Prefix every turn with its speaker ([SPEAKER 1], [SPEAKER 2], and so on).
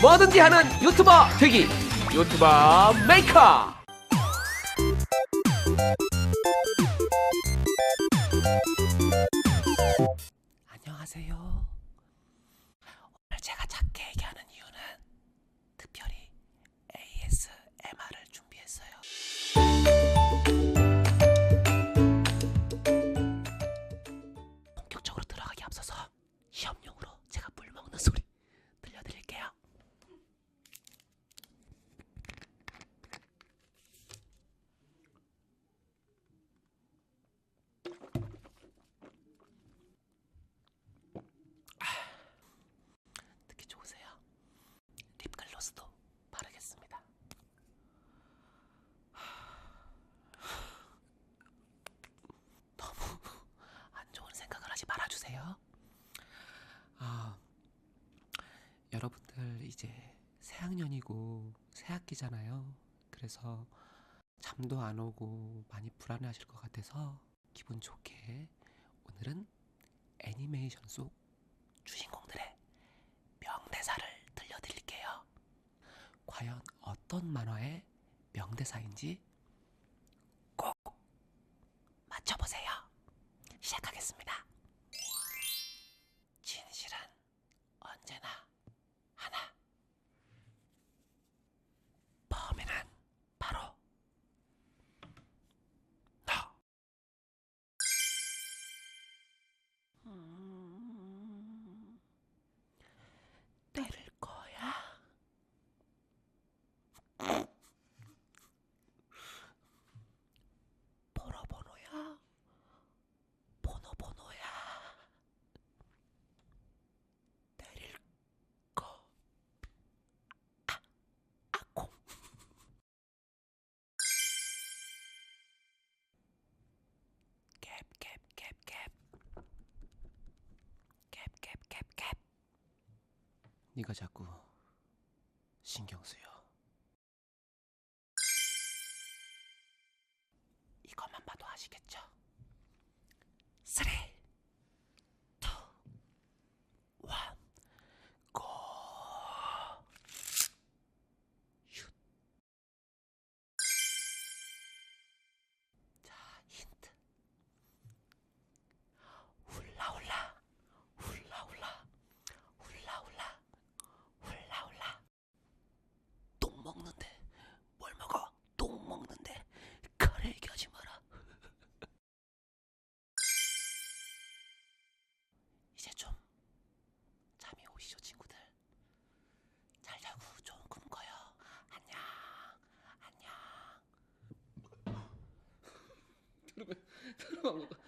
[SPEAKER 1] 뭐든지 하는 유튜버 되기. 유튜버 메이커. 안녕하세요. 오늘 제가 작게 얘기하는 이유는 특별히 ASMR을 준비했어요 여러분들 이제 새학년이고 새학기잖아요. 그래서 잠도 안 오고 많이 불안해하실 것 같아서 기분 좋게 오늘은 애니메이션 속 주인공들의 명대사를 들려드릴게요. 과연 어떤 만화의 명대사인지 꼭 맞춰보세요. 시작하겠습니다. 진실은 언제나 하나. 범인은 바로 너. 음, 때릴 거야. 번호 번호야. 번호 번호야. 때릴 거. 아, 아콩. 캡캡 네가 자꾸 신경 쓰여. 이것만 봐도 아시겠죠? 안녕.